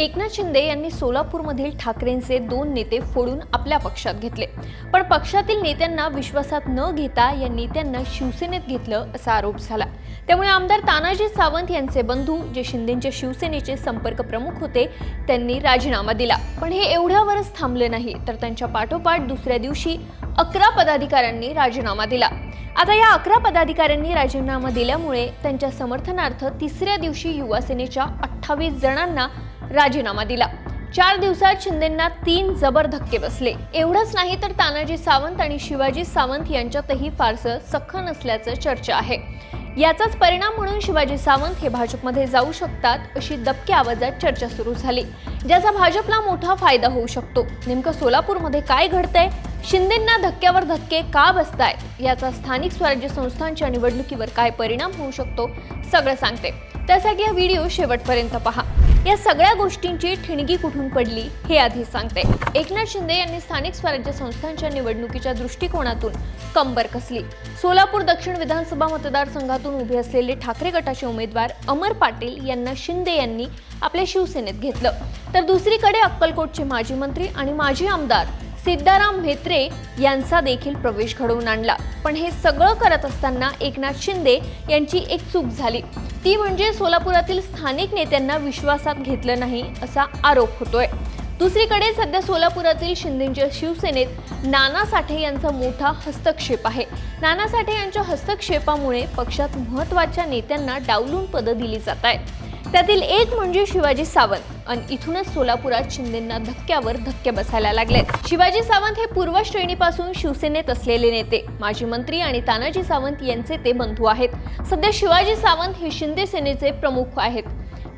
एकनाथ शिंदे यांनी सोलापूरमधील ठाकरेंचे दोन नेते फोडून आपल्या पक्षात घेतले. पण पक्षातील नेत्यांना विश्वासात न घेता या नेत्यांना शिवसेनेत घेतलं असा आरोप झाला. त्यामुळे आमदार तानाजी सावंत यांचे बंधू जे शिंदेच्या शिवसेनेचे संपर्क प्रमुख होते त्यांनी राजीनामा दिला. पण हे एवढ्यावरच थांबले नाही तर त्यांच्या पाठोपाठ दुसऱ्या दिवशी अकरा पदाधिकाऱ्यांनी राजीनामा दिला. आता या अकरा पदाधिकाऱ्यांनी राजीनामा दिल्यामुळे त्यांच्या समर्थनार्थ तिसऱ्या दिवशी युवासेनेच्या अठ्ठावीस जणांना राजीनामा दिला. चार दिवसात शिंदेंना तीन जबर धक्के बसले. एवढंच नाही तर तानाजी सावंत आणि शिवाजी सावंत यांच्यातही फारसं सख्खन असल्याचं चर्चा आहे. याचाच परिणाम म्हणून शिवाजी सावंत हे भाजपमध्ये जाऊ शकतात अशी दबक्या आवाजात चर्चा सुरू झाली. ज्याचा भाजपला मोठा फायदा होऊ शकतो. नेमकं सोलापूरमध्ये काय घडतंय? शिंदेंना धक्क्यावर धक्के का बसतायत याचा स्थानिक स्वराज्य संस्थांच्या निवडणुकीवर काय परिणाम होऊ शकतो? सगळं सांगते. त्यासाठी हा व्हिडिओ शेवटपर्यंत पहा. या सगळ्या गोष्टींची ठिणगी कुठून पडली हे आधी सांगते. एकनाथ शिंदे यांनी स्थानिक स्वराज्य संस्थांच्या निवडणुकीच्या दृष्टिकोनातून कंबर कसली. सोलापूर दक्षिण विधानसभा मतदारसंघातून उभे असलेले ठाकरे गटाचे उमेदवार अमर पाटील यांना शिंदे यांनी आपल्या शिवसेनेत घेतलं. तर दुसरीकडे अक्कलकोटचे माजी मंत्री आणि माजी आमदार सिद्धाराम म्हेत्रे यांचा देखील प्रवेश घडवून आणला. पण हे सगळं करत असताना एकनाथ शिंदे यांची एक चूक झाली. ती म्हणजे सोलापुरातील स्थानिक नेत्यांना विश्वासात घेतलं नाही असा आरोप होतोय. दुसरीकडे सध्या सोलापुरातील शिंदेच्या शिवसेनेत नाना साठे यांचा मोठा हस्तक्षेप आहे. नाना साठे यांच्या हस्तक्षेपामुळे पक्षात महत्त्वाच्या नेत्यांना डावलून पदं दिली जात आहेत. त्यातील एक म्हणजे शिवाजी सावंत. आणि इथूनच सोलापुरात शिंदेंना धक्क्यावर धक्के बसायला लागलेत. शिवाजी सावंत हे पूर्व श्रेणीपासून शिवसेनेत असलेले नेते. माजी मंत्री आणि तानाजी सावंत यांचे ते बंधू आहेत. सध्या शिवाजी सावंत हे शिंदे सेनेचे प्रमुख आहेत.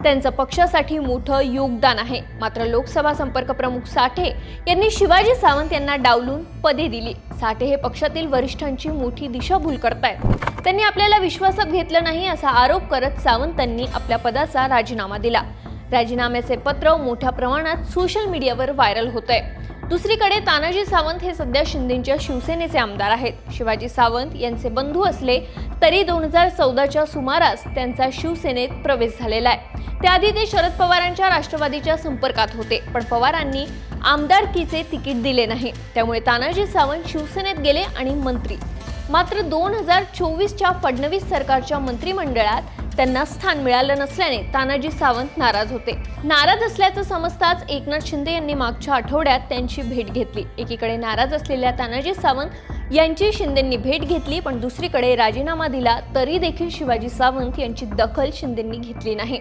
त्यांचं पक्षासाठी मोठं योगदान आहे. मात्र लोकसभा संपर्क प्रमुख साठे यांनी शिवाजी सावंत यांना डावलून पदे दिली. साठे हे पक्षातील वरिष्ठांची मोठी दिशाभूल करतायत. त्यांनी आपल्याला विश्वासात घेतलं नाही असा आरोप करत सावंतांनी आपल्या पदाचा राजीनामा दिला. राजीनाम्याचे पत्र मोठ्या प्रमाणात सोशल मीडियावर व्हायरल होत आहे दुसरीकडे तानाजी सावंत हे सध्या शिंदेच्या शिवसेनेचे आमदार आहेत. शिवाजी सावंत यांचे बंधू असले तरी दोन हजार चौदाच्या सुमारास त्यांचा शिवसेनेत प्रवेश झालेला आहे. त्याआधी ते शरद पवारांच्या राष्ट्रवादीच्या संपर्कात होते पण पवारांनी आमदारकीचे तिकीट दिले नाही. त्यामुळे तानाजी सावंत शिवसेनेत गेले आणि मंत्री. मात्र दोन हजार चोवीसच्या फडणवीस सरकारच्या मंत्रिमंडळात त्यांना स्थान मिळालं नसल्याने तानाजी सावंत नाराज होते. नाराज असल्याचं समजताच एकनाथ शिंदे यांनी मागच्या आठवड्यात त्यांची भेट घेतली. एकीकडे नाराज असलेल्या तानाजी सावंत यांची शिंदेंनी भेट घेतली पण दुसरीकडे राजीनामा दिला तरी देखील शिवाजी सावंत यांची दखल शिंदेंनी घेतली नाही.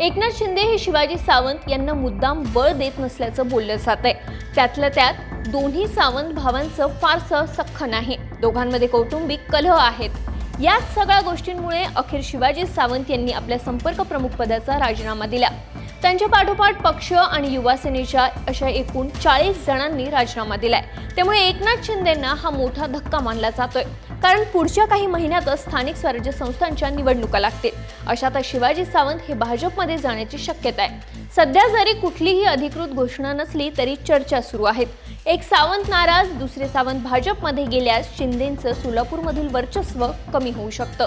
एकनाथ शिंदे हे शिवाजी सावंत यांना मुद्दाम बळ देत नसल्याचं बोललं जात आहे त्यातलं त्यात दोन्ही सावंत भावांचं फारसं सख्ख नाही. दोघांमध्ये कौटुंबिक कलह आहेत. याच सगळ्या गोष्टींमुळे अखेर शिवाजी सावंत यांनी आपल्या संपर्क प्रमुख पदाचा राजीनामा दिला. त्यांच्या पाठोपाठ पक्ष आणि युवा सेनेच्या अशा एकूण चाळीस जणांनी राजीनामा दिलाय. त्यामुळे एकनाथ शिंदेंना हा मोठा धक्का मानला जातोय. कारण पुढच्या काही महिन्यातच स्थानिक स्वराज्य संस्थांच्या निवडणुका लागतील. अशातच शिवाजी सावंत हे भाजपमध्ये जाण्याची शक्यता आहे. सध्या जरी कुठलीही अधिकृत घोषणा नसली तरी चर्चा सुरू आहेत एक सावंत नाराज दुसरे सावंत भाजपमध्ये गेल्यास शिंदेंचं सोलापूरमधील वर्चस्व कमी होऊ शकतं.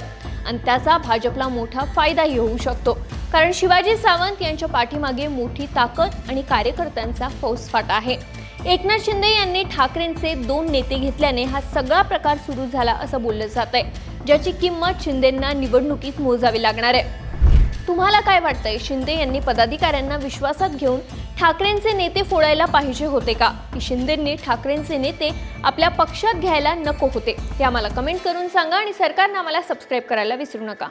आणि त्याचा भाजपला मोठा फायदाही होऊ शकतो. कारण शिवाजी सावंत यांच्या पाठीमागे मोठी ताकद आणि कार्यकर्त्यांचा फौजफाटा आहे. एकनाथ शिंदे यांनी ठाकरेंचे दोन नेते घेतल्याने हा सगळा प्रकार सुरू झाला असं बोललं जात आहे ज्याची किंमत शिंदेंना निवडणुकीत मोजावी लागणार आहे. तुम्हाला काय वाटतंय? शिंदे यांनी पदाधिकाऱ्यांना विश्वासात घेऊन ठाकरेंचे नेते फोडायला पाहिजे होते का? की शिंदेंनी ठाकरेंचे नेते आपल्या पक्षात घ्यायला नको होते? ते आम्हाला कमेंट करून सांगा आणि सरकारनं आम्हाला सबस्क्राईब करायला विसरू नका.